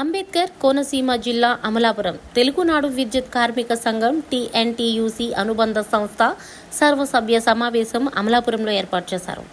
అంబేద్కర్ కోనసీమ జిల్లా అమలాపురం. తెలుగునాడు విద్యుత్ కార్మిక సంఘం టీఎన్టీయూసీ అనుబంధ సంస్థ సర్వసభ్య సమావేశం అమలాపురంలో ఏర్పాటు చేశారు.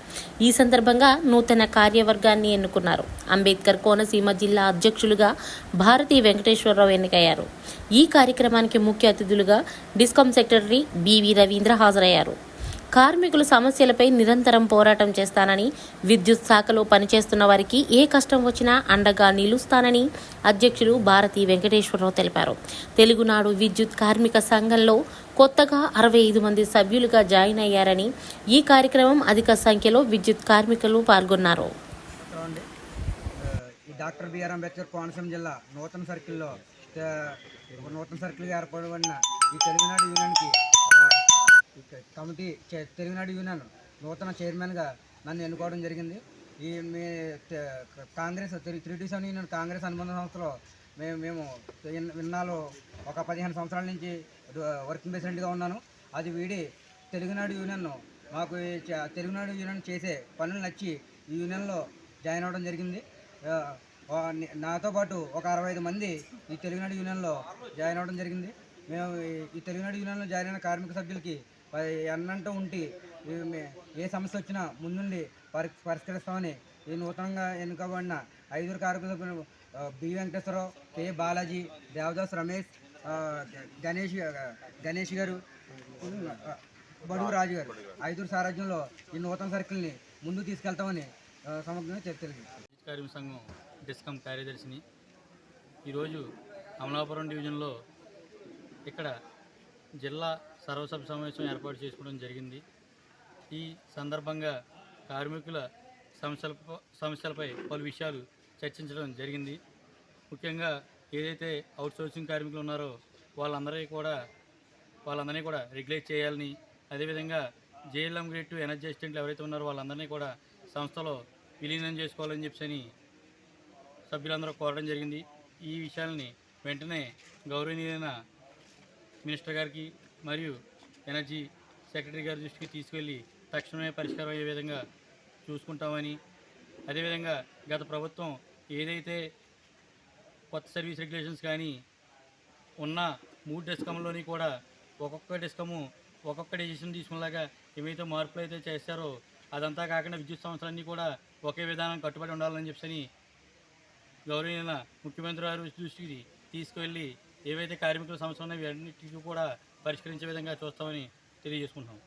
ఈ సందర్భంగా నూతన కార్యవర్గాన్ని ఎన్నుకున్నారు. అంబేద్కర్ కోనసీమ జిల్లా అధ్యక్షులుగా భారతీ వెంకటేశ్వరరావు ఎన్నికయ్యారు. ఈ కార్యక్రమానికి ముఖ్య అతిథులుగా డిస్కాం సెక్రటరీ బివి రవీంద్ర హాజరయ్యారు. కార్మికుల సమస్యలపై నిరంతరం పోరాటం చేస్తానని విద్యుత్ శాఖలో పనిచేస్తున్న వారికి ఏ కష్టం వచ్చినా అండగా నిలుస్తానని అధ్యక్షులు భారతి వెంకటేశ్వరరావు తెలిపారు. తెలుగునాడు విద్యుత్ కార్మిక సంఘంలో కొత్తగా అరవై ఐదు మంది సభ్యులుగా జాయిన్ అయ్యారని ఈ కార్యక్రమం అధిక సంఖ్యలో విద్యుత్ కార్మికులు పాల్గొన్నారు. డాక్టర్ బిఆర్ అంబేద్కర్ కోనసీమ జిల్లా నూతన సర్కిల్లో నూతన సర్కిల్గా ఈ తెలుగునాడు యూనియన్కి కమిటీ తెలుగునాడు యూనియన్ నూతన చైర్మన్గా నన్ను ఎన్నుకోవడం జరిగింది. ఈ మీ Congress three seven union Congress అనుబంధ సంస్థలో మేము మేము విన్- విన్నాలో ఒక పదిహేను సంవత్సరాల నుంచి వర్కింగ్ ప్రెసిడెంట్గా ఉన్నాను. అది వీడి తెలుగునాడు యూనియన్ మాకు ఈ తెలుగునాడు యూనియన్ చేసే పనులు నచ్చి ఈ యూనియన్లో జాయిన్ అవ్వడం జరిగింది. నాతో పాటు ఒక అరవై ఐదు మంది ఈ తెలుగునాడు యూనియన్లో జాయిన్ అవ్వడం జరిగింది. మేము ఈ- ఈ తెలుగునాడు యూనియన్లో జాయిన్ అయిన కార్మిక సభ్యులకి ప- ఎన్నంటూ ఏ సమస్య వచ్చినా ముందుండి పరి పరిష్కరిస్తామని ఈ నూతనంగా ఎన్నుకోబడిన ఐదుగురు కార్మిక బి. వెంకటేశ్వరరావు కె. బాలాజీ దేవదాస్ రమేష్ గణేష్ గణేష్ గారు బడుగు రాజు గారు. ఐదుగురు సారథ్యంలో ఈ నూతన సర్కిల్ని ముందుకు తీసుకెళ్తామని సమగ్రంగా చర్చలు కార్మిక సంఘం డిస్కమ్ కార్యదర్శిని. ఈరోజు అమలాపురం డివిజన్లో ఇక్కడ జిల్లా సర్వసభ సమావేశం ఏర్పాటు చేసుకోవడం జరిగింది. ఈ సందర్భంగా కార్మికుల సమస్యల సమస్యలపై పలు విషయాలు చర్చించడం జరిగింది. ముఖ్యంగా ఏదైతే అవుట్సోర్సింగ్ కార్మికులు ఉన్నారో వాళ్ళందరికీ కూడా వాళ్ళందరినీ కూడా రెగ్యులేట్ చేయాలని అదేవిధంగా జేఎల్ఎం గ్రేడ్ టు ఎనర్జీ అసిస్టెంట్లు ఎవరైతే ఉన్నారో వాళ్ళందరినీ కూడా సంస్థలో విలీనం చేసుకోవాలని చెప్పని సభ్యులందరూ కోరడం జరిగింది. ఈ విషయాల్ని వెంటనే గౌరవనీయమైన మినిస్టర్ గారికి మరియు ఎనర్జీ సెక్రటరీ గారి దృష్టికి తీసుకెళ్ళి తక్షణమే పరిష్కారం అయ్యే విధంగా చూసుకుంటామని అదేవిధంగా గత ప్రభుత్వం ఏదైతే కొత్త సర్వీస్ రెగ్యులేషన్స్ కానీ ఉన్న మూడు డిస్కంలోని కూడా ఒక్కొక్క డిస్కము ఒక్కొక్క డెసిషన్ తీసుకునేలాగా ఏవైతే మార్పులు అయితే చేస్తారో అదంతా కాకుండా విద్యుత్ సంస్థలన్నీ కూడా ఒకే విధానం కట్టుబడి ఉండాలని చెప్పని గౌరవనీయుల ముఖ్యమంత్రి గారు దృష్టికి తీసుకువెళ్ళి ఏవైతే కార్మికుల సమస్యలు ఉన్నాయో అన్నిటికీ కూడా పరిష్కరించే విధంగా చూస్తామని తెలియజేసుకుంటున్నాం.